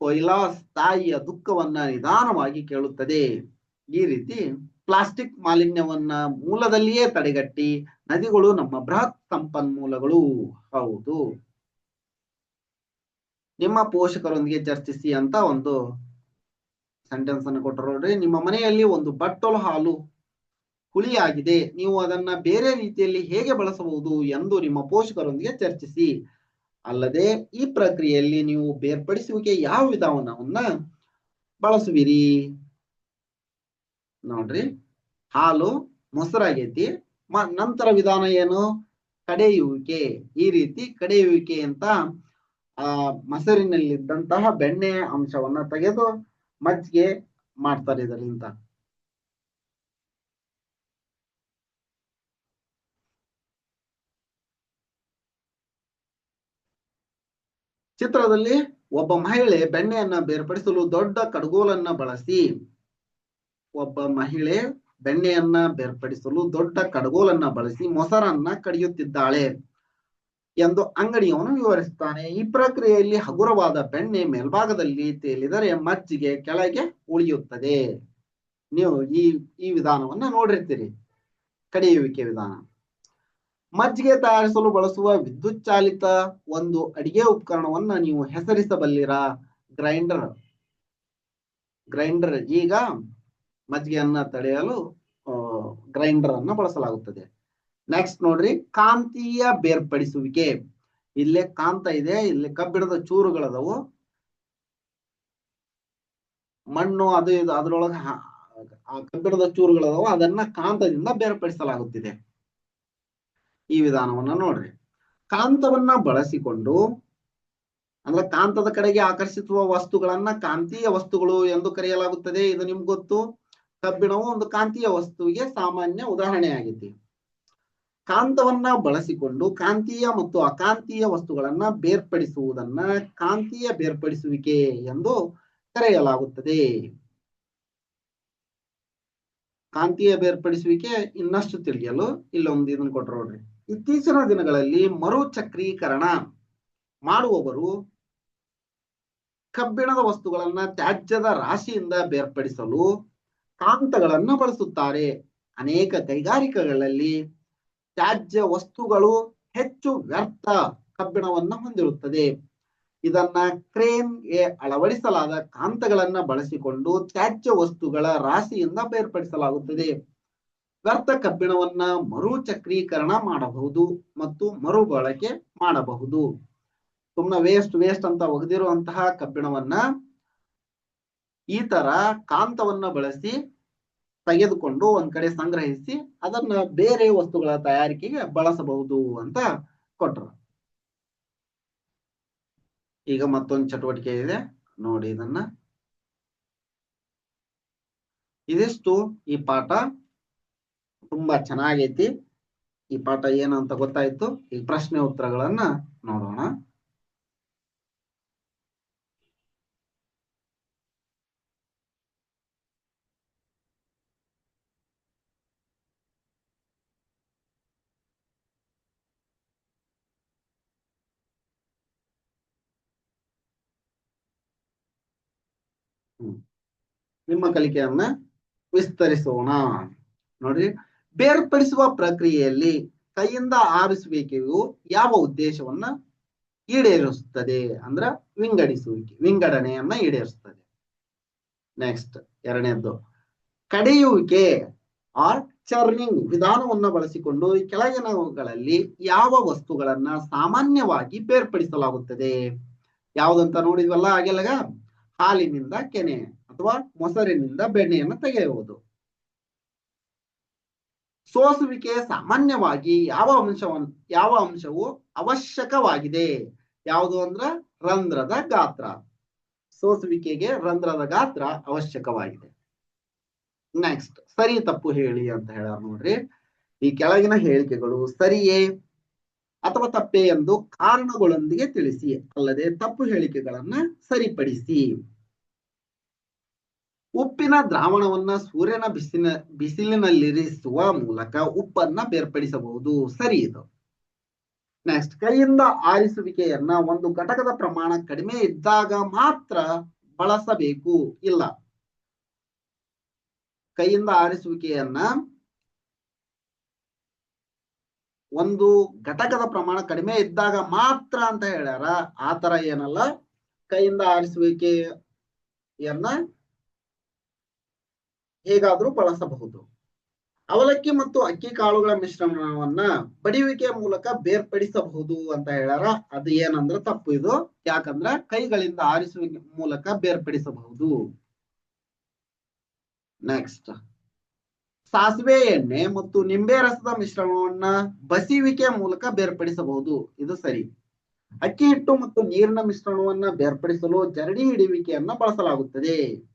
ಕೊಯ್ಲಾಸ್ ತಾಯಿಯ ದುಃಖವನ್ನ ನಿಧಾನವಾಗಿ ಕೇಳುತ್ತದೆ. ಈ ರೀತಿ ಪ್ಲಾಸ್ಟಿಕ್ ಮಾಲಿನ್ಯವನ್ನ ಮೂಲದಲ್ಲಿಯೇ ತಡೆಗಟ್ಟಿ ನದಿಗಳು ನಮ್ಮ ಬೃಹತ್ ಸಂಪನ್ಮೂಲಗಳು. ಹೌದು. ನಿಮ್ಮ ಪೋಷಕರೊಂದಿಗೆ ಚರ್ಚಿಸಿ ಅಂತ ಒಂದು ಸೆಂಟೆನ್ಸ್ ಅನ್ನು ಕೊಟ್ಟರು ನೋಡ್ರಿ. ನಿಮ್ಮ ಮನೆಯಲ್ಲಿ ಒಂದು ಬಟ್ಟಲು ಹಾಲು ಹುಳಿಯಾಗಿದೆ. ನೀವು ಅದನ್ನ ಬೇರೆ ರೀತಿಯಲ್ಲಿ ಹೇಗೆ ಬಳಸಬಹುದು ಎಂದು ನಿಮ್ಮ ಪೋಷಕರೊಂದಿಗೆ ಚರ್ಚಿಸಿ. ಅಲ್ಲದೆ ಈ ಪ್ರಕ್ರಿಯೆಯಲ್ಲಿ ನೀವು ಬೇರ್ಪಡಿಸುವಿಕೆ ಯಾವ ವಿಧಾನವನ್ನ ಬಳಸುವಿರಿ? ನೋಡ್ರಿ. ಹಾಲು ಮೊಸರಾಗೈತಿ. ನಂತರ ವಿಧಾನ ಏನು? ಕಡೆಯುವಿಕೆ. ಈ ರೀತಿ ಕಡೆಯುವಿಕೆ ಅಂತ, ಆ, ಮೊಸರಿನಲ್ಲಿದ್ದಂತಹ ಬೆಣ್ಣೆ ಅಂಶವನ್ನ ತೆಗೆದು ಮಜ್ಜಿಗೆ ಮಾಡ್ತಾರೆ ಇದರಿಂದ. ಚಿತ್ರದಲ್ಲಿ ಒಬ್ಬ ಮಹಿಳೆ ಬೆಣ್ಣೆಯನ್ನ ಬೇರ್ಪಡಿಸಲು ದೊಡ್ಡ ಕಡಗೋಲನ್ನ ಬಳಸಿ, ಒಬ್ಬ ಮಹಿಳೆ ಬೆಣ್ಣೆಯನ್ನ ಬೇರ್ಪಡಿಸಲು ದೊಡ್ಡ ಕಡಗೋಲನ್ನ ಬಳಸಿ ಮೊಸರನ್ನ ಕಡಿಯುತ್ತಿದ್ದಾಳೆ ಎಂದು ಅಂಗಡಿಯವನು ವಿವರಿಸುತ್ತಾನೆ. ಈ ಪ್ರಕ್ರಿಯೆಯಲ್ಲಿ ಹಗುರವಾದ ಬೆಣ್ಣೆ ಮೇಲ್ಭಾಗದಲ್ಲಿ ತೇಲಿದರೆ ಮಜ್ಜಿಗೆ ಕೆಳಗೆ ಉಳಿಯುತ್ತದೆ. ನೀವು ಈ ಈ ವಿಧಾನವನ್ನ ನೋಡಿರ್ತೀರಿ. ಕಡಿಯುವಿಕೆ ವಿಧಾನ. ಮಜ್ಜಿಗೆ ತಯಾರಿಸಲು ಬಳಸುವ ವಿದ್ಯುತ್ ಚಾಲಿತ ಒಂದು ಅಡಿಗೆ ಉಪಕರಣವನ್ನ ನೀವು ಹೆಸರಿಸಬಲ್ಲಿರಾ? ಗ್ರೈಂಡರ್. ಗ್ರೈಂಡರ್ ಈಗ ಮಜ್ಜಿಗೆಯನ್ನ ತಡೆಯಲು ಗ್ರೈಂಡರ್ ಅನ್ನ ಬಳಸಲಾಗುತ್ತದೆ. ನೆಕ್ಸ್ಟ್ ನೋಡ್ರಿ, ಕಾಂತೀಯ ಬೇರ್ಪಡಿಸುವಿಕೆ. ಇಲ್ಲೇ ಕಾಂತ ಇದೆ, ಇಲ್ಲಿ ಕಬ್ಬಿಣದ ಚೂರುಗಳದವು. ಮಣ್ಣು ಅದು ಇದು, ಅದ್ರೊಳಗೆ ಕಬ್ಬಿಣದ ಚೂರುಗಳದವು, ಅದನ್ನ ಕಾಂತದಿಂದ ಬೇರ್ಪಡಿಸಲಾಗುತ್ತಿದೆ. ಈ ವಿಧಾನವನ್ನ ನೋಡ್ರಿ. ಕಾಂತವನ್ನ ಬಳಸಿಕೊಂಡು, ಅಂದ್ರೆ ಕಾಂತದ ಕಡೆಗೆ ಆಕರ್ಷಿಸುವ ವಸ್ತುಗಳನ್ನ ಕಾಂತೀಯ ವಸ್ತುಗಳು ಎಂದು ಕರೆಯಲಾಗುತ್ತದೆ, ಇದು ನಿಮ್ಗೆ ಗೊತ್ತು. ಕಬ್ಬಿಣವು ಒಂದು ಕಾಂತೀಯ ವಸ್ತುವಿಗೆ ಸಾಮಾನ್ಯ ಉದಾಹರಣೆ ಆಗಿದೆ ಕಾಂತವನ್ನ ಬಳಸಿಕೊಂಡು ಕಾಂತೀಯ ಮತ್ತು ಅಕಾಂತೀಯ ವಸ್ತುಗಳನ್ನ ಬೇರ್ಪಡಿಸುವುದನ್ನ ಕಾಂತೀಯ ಬೇರ್ಪಡಿಸುವಿಕೆ ಎಂದು ಕರೆಯಲಾಗುತ್ತದೆ. ಕಾಂತೀಯ ಬೇರ್ಪಡಿಸುವಿಕೆ ಇನ್ನಷ್ಟು ತಿಳಿಯಲು ಇಲ್ಲೊಂದು ಇದನ್ನು ಕೊಟ್ಟರು ನೋಡ್ರಿ. ಇತ್ತೀಚಿನ ದಿನಗಳಲ್ಲಿ ಮರುಚಕ್ರೀಕರಣ ಮಾಡುವವರು ಕಬ್ಬಿಣದ ವಸ್ತುಗಳನ್ನ ತ್ಯಾಜ್ಯದ ರಾಶಿಯಿಂದ ಬೇರ್ಪಡಿಸಲು ಕಾಂತಗಳನ್ನು ಬಳಸುತ್ತಾರೆ. ಅನೇಕ ಕೈಗಾರಿಕೆಗಳಲ್ಲಿ ತ್ಯಾಜ್ಯ ವಸ್ತುಗಳು ಹೆಚ್ಚು ವ್ಯರ್ಥ ಕಬ್ಬಿಣವನ್ನು ಹೊಂದಿರುತ್ತದೆ. ಇದನ್ನ ಕ್ರೇನ್ಗೆ ಅಳವಡಿಸಲಾದ ಕಾಂತಗಳನ್ನ ಬಳಸಿಕೊಂಡು ತ್ಯಾಜ್ಯ ವಸ್ತುಗಳ ರಾಶಿಯಿಂದ ಬೇರ್ಪಡಿಸಲಾಗುತ್ತದೆ. ವ್ಯರ್ಥ ಕಬ್ಬಿಣವನ್ನ ಮರುಚಕ್ರೀಕರಣ ಮಾಡಬಹುದು ಮತ್ತು ಮರುಬಳಕೆ ಮಾಡಬಹುದು. ಸುಮ್ಮನೆ ವೇಸ್ಟ್ ವೇಸ್ಟ್ ಅಂತ ಒಗೆದಿರುವಂತಹ ಕಬ್ಬಿಣವನ್ನ ಈ ತರ ಕಾಂತವನ್ನ ಬಳಸಿ ತೆಗೆದುಕೊಂಡು ಒಂದ್ ಕಡೆ ಸಂಗ್ರಹಿಸಿ ಅದನ್ನ ಬೇರೆ ವಸ್ತುಗಳ ತಯಾರಿಕೆಗೆ ಬಳಸಬಹುದು ಅಂತ ಕೊಟ್ರು. ಈಗ ಮತ್ತೊಂದು ಚಟುವಟಿಕೆ ಇದೆ. ನೋಡಿ ಇದನ್ನ. ಇದಿಷ್ಟು ಈ ಪಾಠ. ತುಂಬಾ ಚೆನ್ನಾಗೈತಿ. ಈ ಪಾಠ ಏನು ಅಂತ ಗೊತ್ತಾಯ್ತು. ಈ ಪ್ರಶ್ನೆ ಉತ್ತರಗಳನ್ನ ನೋಡೋಣ. ನಿಮ್ಮ ಕಲಿಕೆಯನ್ನ ವಿಸ್ತರಿಸೋಣ. ನೋಡ್ರಿ. ಬೇರ್ಪಡಿಸುವ ಪ್ರಕ್ರಿಯೆಯಲ್ಲಿ ಕೈಯಿಂದ ಆರಿಸುವಿಕೆಯು ಯಾವ ಉದ್ದೇಶವನ್ನ ಈಡೇರಿಸುತ್ತದೆ ಅಂದ್ರ ವಿಂಗಡಿಸುವಿಕೆ, ವಿಂಗಡಣೆಯನ್ನ ಈಡೇರಿಸುತ್ತದೆ. ನೆಕ್ಸ್ಟ್ ಎರಡನೇದ್ದು, ಕಡೆಯುವಿಕೆ ಆರ್ ಚರ್ನಿಂಗ್ ವಿಧಾನವನ್ನ ಬಳಸಿಕೊಂಡು ಕೆಳಗಿನವುಗಳಲ್ಲಿ ಯಾವ ವಸ್ತುಗಳನ್ನ ಸಾಮಾನ್ಯವಾಗಿ ಬೇರ್ಪಡಿಸಲಾಗುತ್ತದೆ. ಯಾವುದಂತ ನೋಡಿದ್ವಲ್ಲ ಹಾಗೆಲ್ಲಗ? ಹಾಲಿನಿಂದ ಕೆನೆ ಅಥವಾ ಮೊಸರಿನಿಂದ ಬೆಣ್ಣೆಯನ್ನು ತೆಗೆಯುವುದು. ಸೋಸುವಿಕೆ ಸಾಮಾನ್ಯವಾಗಿ ಯಾವ ಅಂಶವನ್ನು ಯಾವ ಅಂಶವು ಅವಶ್ಯಕವಾಗಿದೆ? ಯಾವುದು ಅಂದ್ರ ರಂಧ್ರದ ಗಾತ್ರ. ಸೋಸುವಿಕೆಗೆ ರಂಧ್ರದ ಗಾತ್ರ ಅವಶ್ಯಕವಾಗಿದೆ. ನೆಕ್ಸ್ಟ್ ಸರಿ ತಪ್ಪು ಹೇಳಿ ಅಂತ ಹೇಳಾರ ನೋಡ್ರಿ. ಈ ಕೆಳಗಿನ ಹೇಳಿಕೆಗಳು ಸರಿಯೇ ಅಥವಾ ತಪ್ಪೇ ಎಂದು ಕಾರಣಗಳೊಂದಿಗೆ ತಿಳಿಸಿ, ಅಲ್ಲದೆ ತಪ್ಪು ಹೇಳಿಕೆಗಳನ್ನ ಸರಿಪಡಿಸಿ. ಉಪ್ಪಿನ ದ್ರಾವಣವನ್ನ ಸೂರ್ಯನ ಬಿಸಿನ, ಬಿಸಿಲಿನಲ್ಲಿರಿಸುವ ಮೂಲಕ ಉಪ್ಪನ್ನ ಬೇರ್ಪಡಿಸಬಹುದು. ಸರಿ ಇದು. ನೆಕ್ಸ್ಟ್ ಕೈಯಿಂದ ಆರಿಸುವಿಕೆಯನ್ನ ಒಂದು ಘಟಕದ ಪ್ರಮಾಣ ಕಡಿಮೆ ಇದ್ದಾಗ ಮಾತ್ರ ಬಳಸಬೇಕು. ಇಲ್ಲ. ಕೈಯಿಂದ ಆರಿಸುವಿಕೆಯನ್ನ ಒಂದು ಘಟಕದ ಪ್ರಮಾಣ ಕಡಿಮೆ ಇದ್ದಾಗ ಮಾತ್ರ ಅಂತ ಹೇಳ್ಯಾರ. ಆತರ ತರ ಏನಲ್ಲ. ಕೈಯಿಂದ ಆರಿಸುವಿಕೆಯನ್ನ ಹೇಗಾದ್ರೂ ಬಳಸಬಹುದು. ಅವಲಕ್ಕಿ ಮತ್ತು ಅಕ್ಕಿ ಕಾಳುಗಳ ಮಿಶ್ರಣವನ್ನ ಬಡಿಯುವಿಕೆಯ ಮೂಲಕ ಬೇರ್ಪಡಿಸಬಹುದು ಅಂತ ಹೇಳಾರ ಅದು ಏನಂದ್ರೆ ತಪ್ಪು ಇದು. ಯಾಕಂದ್ರ ಕೈಗಳಿಂದ ಆರಿಸುವ ಮೂಲಕ ಬೇರ್ಪಡಿಸಬಹುದು. ನೆಕ್ಸ್ಟ್ ಸಾಸಿವೆ ಎಣ್ಣೆ ಮತ್ತು ನಿಂಬೆ ರಸದ ಮಿಶ್ರಣವನ್ನ ಬಸಿಯುವಿಕೆಯ ಮೂಲಕ ಬೇರ್ಪಡಿಸಬಹುದು. ಇದು ಸರಿ. ಅಕ್ಕಿ ಹಿಟ್ಟು ಮತ್ತು ನೀರಿನ ಮಿಶ್ರಣವನ್ನ ಬೇರ್ಪಡಿಸಲು ಜರಡಿ ಹಿಡಿಯುವಿಕೆಯನ್ನ ಬಳಸಲಾಗುತ್ತದೆ.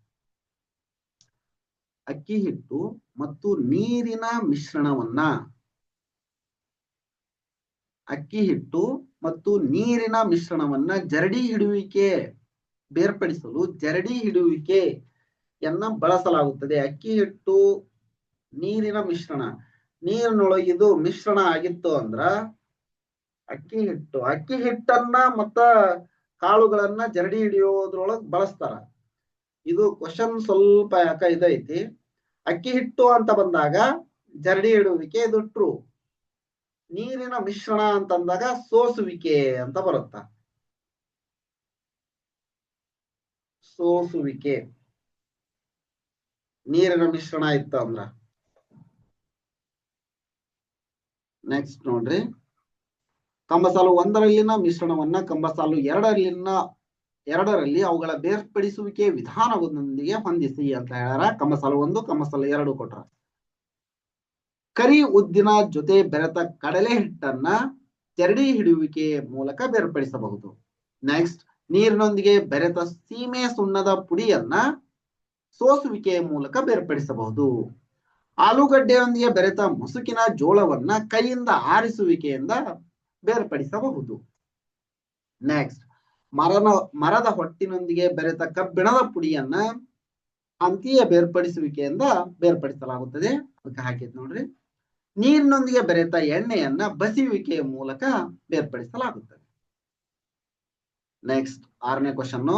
ಅಕ್ಕಿ ಹಿಟ್ಟು ಮತ್ತು ನೀರಿನ ಮಿಶ್ರಣವನ್ನ. ಅಕ್ಕಿ ಹಿಟ್ಟು ಮತ್ತು ನೀರಿನ ಮಿಶ್ರಣವನ್ನ ಜರಡಿ ಹಿಡುವಿಕೆ, ಬೇರ್ಪಡಿಸಲು ಜರಡಿ ಹಿಡುವಿಕೆಯನ್ನ ಬಳಸಲಾಗುತ್ತದೆ. ಅಕ್ಕಿ ಹಿಟ್ಟು ನೀರಿನ ಮಿಶ್ರಣ. ನೀರಿನೊಳಗಿದು ಮಿಶ್ರಣ ಆಗಿತ್ತು ಅಂದ್ರ ಅಕ್ಕಿ ಹಿಟ್ಟು. ಅಕ್ಕಿ ಹಿಟ್ಟನ್ನ ಮತ್ತ ಕಾಳುಗಳನ್ನ ಜರಡಿ ಹಿಡಿಯೋದ್ರೊಳಗ್ ಬಳಸ್ತಾರ. ಇದು ಕ್ವಶನ್ ಸ್ವಲ್ಪ ಯಾಕ ಇದೈತಿ? ಅಕ್ಕಿ ಹಿಟ್ಟು ಅಂತ ಬಂದಾಗ ಜರಡಿ ಇಡುವಿಕೆ ಇದು ಟ್ರೂ ನೀರಿನ ಮಿಶ್ರಣ ಅಂತಂದಾಗ ಸೋಸುವಿಕೆ ಅಂತ ಬರುತ್ತ? ಸೋಸುವಿಕೆ. ನೀರಿನ ಮಿಶ್ರಣ ಇತ್ತು ಅಂದ್ರ. ನೆಕ್ಸ್ಟ್ ನೋಡ್ರಿ. ಕಂಬಸಾಲು ಒಂದರಲ್ಲಿನ ಮಿಶ್ರಣವನ್ನ, ಕಂಬಸಾಲು ಎರಡರಲ್ಲಿನ ಎರಡರಲ್ಲಿ ಅವುಗಳ ಬೇರ್ಪಡಿಸುವಿಕೆ ವಿಧಾನವೊಂದೊಂದಿಗೆ ಹೊಂದಿಸಿ ಅಂತ ಹೇಳ್ಯಾರ. ಕಮಸಲ ಒಂದು, ಕಮಸಲ ಎರಡು ಕೊಟ್ರ. ಕರಿ ಉದ್ದಿನ ಜೊತೆ ಬೆರೆತ ಕಡಲೆ ಹಿಟ್ಟನ್ನ ಜರಡಿ ಹಿಡುವಿಕೆ ಮೂಲಕ ಬೇರ್ಪಡಿಸಬಹುದು. ನೆಕ್ಸ್ಟ್ ನೀರಿನೊಂದಿಗೆ ಬೆರೆತ ಸೀಮೆ ಸುಣ್ಣದ ಪುಡಿಯನ್ನ ಸೋಸುವಿಕೆಯ ಮೂಲಕ ಬೇರ್ಪಡಿಸಬಹುದು. ಆಲೂಗಡ್ಡೆಯೊಂದಿಗೆ ಬೆರೆತ ಮುಸುಕಿನ ಜೋಳವನ್ನ ಕೈಯಿಂದ ಆರಿಸುವಿಕೆಯಿಂದ ಬೇರ್ಪಡಿಸಬಹುದು. ನೆಕ್ಸ್ಟ್ ಮರನ, ಮರದ ಹೊಟ್ಟಿನೊಂದಿಗೆ ಬೆರೆತ ಕಬ್ಬಿಣದ ಪುಡಿಯನ್ನ ಅಂತೀಯ ಬೇರ್ಪಡಿಸುವಿಕೆಯಿಂದ ಬೇರ್ಪಡಿಸಲಾಗುತ್ತದೆ. ಅದಕ್ಕೆ ಹಾಕಿದ್ ನೋಡ್ರಿ. ನೀರಿನೊಂದಿಗೆ ಬೆರೆತ ಎಣ್ಣೆಯನ್ನ ಬಸಿಯುವಿಕೆಯ ಮೂಲಕ ಬೇರ್ಪಡಿಸಲಾಗುತ್ತದೆ. ನೆಕ್ಸ್ಟ್ ಆರನೇ ಕ್ವಶನ್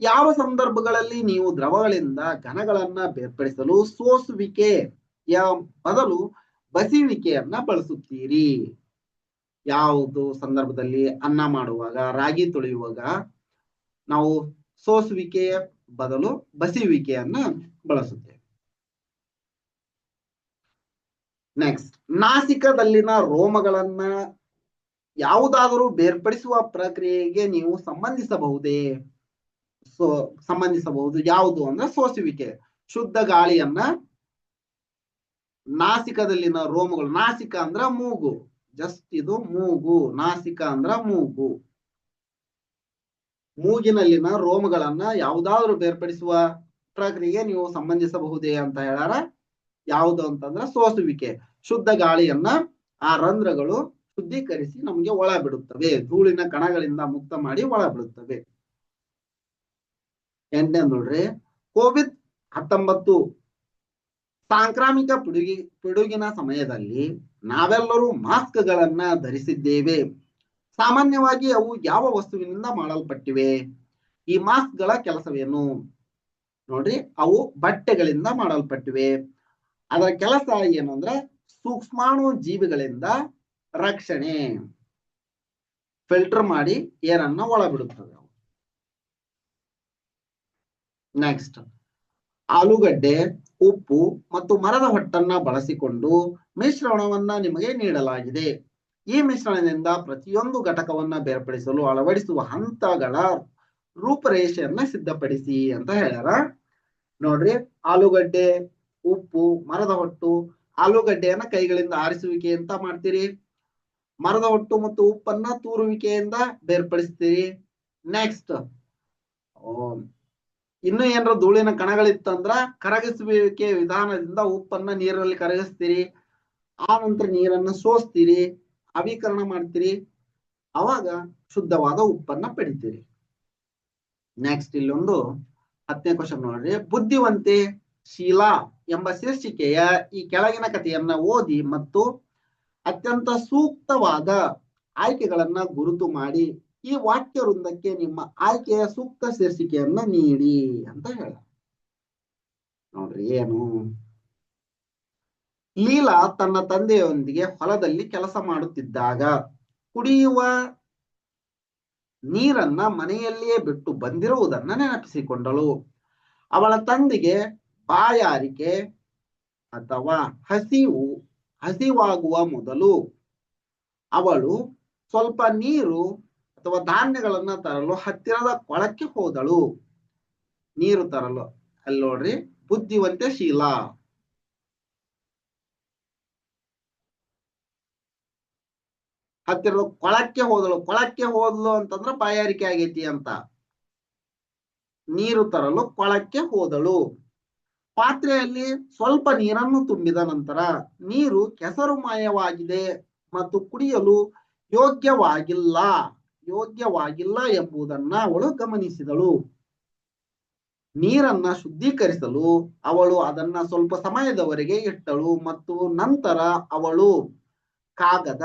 ಯಾವ ಸಂದರ್ಭಗಳಲ್ಲಿ ನೀವು ದ್ರವಗಳಿಂದ ಘನಗಳನ್ನ ಬೇರ್ಪಡಿಸಲು ಸೋಸುವಿಕೆಯ ಬದಲು ಬಸಿಯುವಿಕೆಯನ್ನ ಬಳಸುತ್ತೀರಿ? ಯಾವುದು ಸಂದರ್ಭದಲ್ಲಿ ಅನ್ನ ಮಾಡುವಾಗ, ರಾಗಿ ತೊಳೆಯುವಾಗ ನಾವು ಸೋಸುವಿಕೆಯ ಬದಲು ಬಸಿಯುವಿಕೆಯನ್ನ ಬಳಸುತ್ತೇವೆ. ನೆಕ್ಸ್ಟ್ ನಾಸಿಕದಲ್ಲಿನ ರೋಮಗಳನ್ನ ಯಾವುದಾದರೂ ಬೇರ್ಪಡಿಸುವ ಪ್ರಕ್ರಿಯೆಗೆ ನೀವು ಸಂಬಂಧಿಸಬಹುದೇ? ಸೊ, ಸಂಬಂಧಿಸಬಹುದು. ಯಾವುದು ಅಂದ್ರೆ ಸೋಸುವಿಕೆ. ಶುದ್ಧ ಗಾಳಿಯನ್ನ ನಾಸಿಕದಲ್ಲಿನ ರೋಮಗಳು, ನಾಸಿಕ ಅಂದ್ರ ಮೂಗು. ಜಸ್ಟ್ ಇದು ಮೂಗು, ನಾಸಿಕ ಅಂದ್ರ ಮೂಗು. ಮೂಗಿನಲ್ಲಿನ ರೋಮಗಳನ್ನ ಯಾವ್ದಾದ್ರು ಬೇರ್ಪಡಿಸುವ ಪ್ರಕ್ರಿಯೆ ನೀವು ಸಂಬಂಧಿಸಬಹುದೇ ಅಂತ ಹೇಳಾರ ಯಾವುದು ಅಂತಂದ್ರ ಸೋಸುವಿಕೆ. ಶುದ್ಧ ಗಾಳಿಯನ್ನ ಆ ರಂಧ್ರಗಳು ಶುದ್ಧೀಕರಿಸಿ ನಮಗೆ ಒಳ ಬಿಡುತ್ತವೆ ಧೂಳಿನ ಕಣಗಳಿಂದ ಮುಕ್ತ ಮಾಡಿ ಒಳ ಬಿಡುತ್ತವೆ ಎಂಟನೇ ನೋಡ್ರಿ. ಕೋವಿಡ್ ಹತ್ತೊಂಬತ್ತು ಸಾಂಕ್ರಾಮಿಕ ಪಿಡುಗಿ, ಪಿಡುಗಿನ ಸಮಯದಲ್ಲಿ ನಾವೆಲ್ಲರೂ ಮಾಸ್ಕ್ ಗಳನ್ನ ಧರಿಸಿದ್ದೇವೆ. ಸಾಮಾನ್ಯವಾಗಿ ಅವು ಯಾವ ವಸ್ತುವಿನಿಂದ ಮಾಡಲ್ಪಟ್ಟಿವೆ? ಈ ಮಾಸ್ಕ್ಗಳ ಕೆಲಸವೇನು? ನೋಡ್ರಿ, ಅವು ಬಟ್ಟೆಗಳಿಂದ ಮಾಡಲ್ಪಟ್ಟಿವೆ. ಅದರ ಕೆಲಸ ಏನು ಅಂದ್ರೆ ಸೂಕ್ಷ್ಮಾಣು ಜೀವಿಗಳಿಂದ ರಕ್ಷಣೆ. ಫಿಲ್ಟರ್ ಮಾಡಿ ಏರನ್ನ ಒಳಬಿಡುತ್ತವೆ ಅವು. ನೆಕ್ಸ್ಟ್ ಆಲೂಗಡ್ಡೆ, ಉಪ್ಪು ಮತ್ತು ಮರದ ಹೊಟ್ಟನ್ನ ಬಳಸಿಕೊಂಡು ಮಿಶ್ರಣವನ್ನ ನಿಮಗೆ ನೀಡಲಾಗಿದೆ. ಈ ಮಿಶ್ರಣದಿಂದ ಪ್ರತಿಯೊಂದು ಘಟಕವನ್ನ ಬೇರ್ಪಡಿಸಲು ಅಳವಡಿಸುವ ಹಂತಗಳ ರೂಪರೇಷೆಯನ್ನ ಸಿದ್ಧಪಡಿಸಿ ಅಂತ ಹೇಳ್ಯಾರ. ನೋಡ್ರಿ, ಆಲೂಗಡ್ಡೆ, ಉಪ್ಪು, ಮರದ ಹೊಟ್ಟು, ಆಲೂಗಡ್ಡೆಯನ್ನ ಕೈಗಳಿಂದ ಆರಿಸುವಿಕೆ ಅಂತ ಮಾಡ್ತೀರಿ? ಮರದ ಹೊಟ್ಟು ಮತ್ತು ಉಪ್ಪನ್ನ ತೂರುವಿಕೆಯಿಂದ ಬೇರ್ಪಡಿಸ್ತೀರಿ. ನೆಕ್ಸ್ಟ್ ಇನ್ನು ಏನಾರ ಧೂಳಿನ ಕಣಗಳಿತ್ತಂದ್ರ ಕರಗಿಸುವಿಕೆ ವಿಧಾನದಿಂದ ಉಪ್ಪನ್ನ ನೀರಲ್ಲಿ ಕರಗಿಸ್ತೀರಿ, ಆ ನಂತರ ನೀರನ್ನ ಸೋಸ್ತೀರಿ ಅವೀಕರಣ ಮಾಡ್ತೀರಿ, ಅವಾಗ ಶುದ್ಧವಾದ ಉಪ್ಪನ್ನ ಪಡಿತೀರಿ. ನೆಕ್ಸ್ಟ್ ಇಲ್ಲೊಂದು ಹತ್ತನೇ ಕ್ವಶನ್ ನೋಡ್ರಿ. ಬುದ್ಧಿವಂತೆ ಶೀಲಾ ಎಂಬ ಶೀರ್ಷಿಕೆಯ ಈ ಕೆಳಗಿನ ಕಥೆಯನ್ನ ಓದಿ ಮತ್ತು ಅತ್ಯಂತ ಸೂಕ್ತವಾದ ಆಯ್ಕೆಗಳನ್ನ ಗುರುತು ಮಾಡಿ ಈ ವಾಕ್ಯ ವೃಂದಕ್ಕೆ ನಿಮ್ಮ ಆಯ್ಕೆಯ ಸೂಕ್ತ ಶೀರ್ಷಿಕೆಯನ್ನ ನೀಡಿ ಅಂತ ಹೇಳ. ನೋಡ್ರಿ ಏನು? ಲೀಲಾ ತನ್ನ ತಂದೆಯೊಂದಿಗೆ ಹೊಲದಲ್ಲಿ ಕೆಲಸ ಮಾಡುತ್ತಿದ್ದಾಗ ಕುಡಿಯುವ ನೀರನ್ನ ಮನೆಯಲ್ಲಿಯೇ ಬಿಟ್ಟು ಬಂದಿರುವುದನ್ನ ನೆನಪಿಸಿಕೊಂಡಳು. ಅವಳ ತಂದೆಗೆ ಬಾಯಾರಿಕೆ ಅಥವಾ ಹಸಿವು, ಹಸಿವಾಗುವ ಮೊದಲು ಅವಳು ಸ್ವಲ್ಪ ನೀರು ಅಥವಾ ಧಾನ್ಯಗಳನ್ನ ತರಲು ಹತ್ತಿರದ ಕೊಳಕ್ಕೆ ಹೋದಳು. ನೀರು ತರಲು. ಅಲ್ಲಿ ನೋಡ್ರಿ, ಬುದ್ಧಿವಂತೆ ಶೀಲಾ. ಹತ್ತಿರದ ಕೊಳಕ್ಕೆ ಹೋದಳು. ಕೊಳಕ್ಕೆ ಹೋದಳು ಅಂತಂದ್ರ ಬಾಯಾರಿಕೆ ಆಗೈತಿ ಅಂತ. ನೀರು ತರಲು ಕೊಳಕ್ಕೆ ಹೋದಳು. ಪಾತ್ರೆಯಲ್ಲಿ ಸ್ವಲ್ಪ ನೀರನ್ನು ತುಂಬಿದ ನಂತರ ನೀರು ಕೆಸರುಮಯವಾಗಿದೆ ಮತ್ತು ಕುಡಿಯಲು ಯೋಗ್ಯವಾಗಿಲ್ಲ. ಯೋಗ್ಯವಾಗಿಲ್ಲ ಎಂಬುದನ್ನ ಅವಳು ಗಮನಿಸಿದಳು. ನೀರನ್ನ ಶುದ್ಧೀಕರಿಸಲು ಅವಳು ಅದನ್ನ ಸ್ವಲ್ಪ ಸಮಯದವರೆಗೆ ಇಟ್ಟಳು ಮತ್ತು ನಂತರ ಅವಳು ಕಾಗದ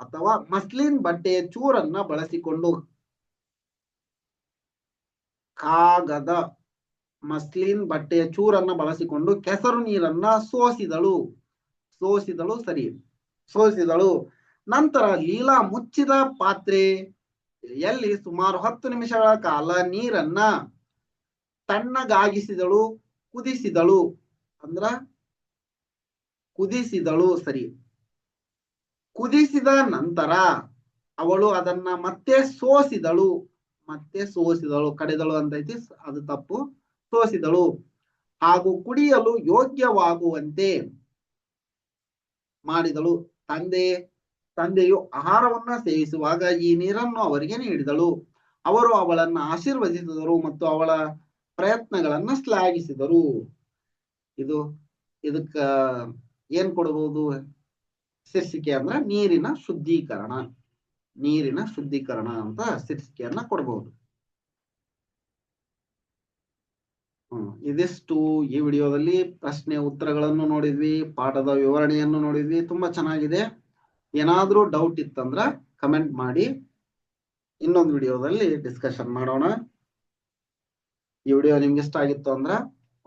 ಅಥವಾ ಮಸ್ಲಿನ್ ಬಟ್ಟೆಯ ಚೂರನ್ನ ಬಳಸಿಕೊಂಡು ಕಾಗದ, ಮಸ್ಲಿನ್ ಬಟ್ಟೆಯ ಚೂರನ್ನ ಬಳಸಿಕೊಂಡು ಕೆಸರು ನೀರನ್ನ ಸೋಸಿದಳು. ಸೋಸಿದಳು ಸರಿ. ಸೋಸಿದಳು. ನಂತರ ಲೀಲಾ ಮುಚ್ಚಿದ ಪಾತ್ರೆ. ಎಲ್ಲಿ? ಸುಮಾರು ಹತ್ತು ನಿಮಿಷಗಳ ಕಾಲ ನೀರನ್ನ ತಣ್ಣಗಾಗಿಸಿದಳು, ಕುದಿಸಿದಳು. ಅಂದ್ರ ಕುದಿಸಿದಳು ಸರಿ. ಕುದಿಸಿದ ನಂತರ ಅವಳು ಅದನ್ನ ಮತ್ತೆ ಸೋಸಿದಳು. ಮತ್ತೆ ಸೋಸಿದಳು. ಕಡೆದಳು ಅಂತ ಐತಿ ಅದು ತಪ್ಪು. ಸೋಸಿದಳು. ಹಾಗೂ ಕುಡಿಯಲು ಯೋಗ್ಯವಾಗುವಂತೆ ಮಾಡಿದಳು. ತಂದೆ ತಂದೆಯು ಆಹಾರವನ್ನ ಸೇವಿಸುವಾಗ ಈ ನೀರನ್ನು ಅವರಿಗೆ ನೀಡಿದಳು. ಅವರು ಅವಳನ್ನ ಆಶೀರ್ವದಿಸಿದರು ಮತ್ತು ಅವಳ ಪ್ರಯತ್ನಗಳನ್ನ ಶ್ಲಾಘಿಸಿದರು. ಇದು ಇದಕ್ಕ ಏನ್ ಕೊಡಬಹುದು? ಶೀರ್ಷಿಕೆ ಅಂದ್ರೆ ನೀರಿನ ಶುದ್ಧೀಕರಣ. ನೀರಿನ ಶುದ್ಧೀಕರಣ ಅಂತ ಶೀರ್ಷಿಕೆಯನ್ನ ಕೊಡಬಹುದು. ಇದಿಷ್ಟು ಈ ವಿಡಿಯೋದಲ್ಲಿ ಪ್ರಶ್ನೆ ಉತ್ತರಗಳನ್ನು ನೋಡಿದ್ವಿ, ಪಾಠದ ವಿವರಣೆಯನ್ನು ನೋಡಿದ್ವಿ, ತುಂಬಾ ಚೆನ್ನಾಗಿದೆ. ಏನಾದ್ರೂ ಡೌಟ್ ಇತ್ತಂದ್ರ ಕಮೆಂಟ್ ಮಾಡಿ. ಇನ್ನೊಂದು ವಿಡಿಯೋದಲ್ಲಿ ಡಿಸ್ಕಷನ್ ಮಾಡೋಣ. ಈ ವಿಡಿಯೋ ನಿಮ್ಗೆ ಇಷ್ಟ ಆಗಿತ್ತು ಅಂದ್ರ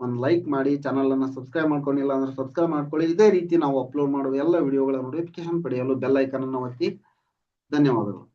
ಒಂದ್ ಲೈಕ್ ಮಾಡಿ ಚಾನಲ್ ಅನ್ನ ಸಬ್ಸ್ಕ್ರೈಬ್ ಮಾಡ್ಕೊಂಡಿಲ್ಲ ಅಂದ್ರೆ ಸಬ್ಸ್ಕ್ರೈಬ್ ಮಾಡ್ಕೊಳ್ಳಿ. ಇದೇ ರೀತಿ ನಾವು ಅಪ್ಲೋಡ್ ಮಾಡುವ ಎಲ್ಲ ವಿಡಿಯೋಗಳ ನೋಟಿಫಿಕೇಶನ್ ಪಡೆಯಲು ಬೆಲ್ ಐಕನ್ ಅನ್ನು ಒತ್ತಿ. ಧನ್ಯವಾದಗಳು.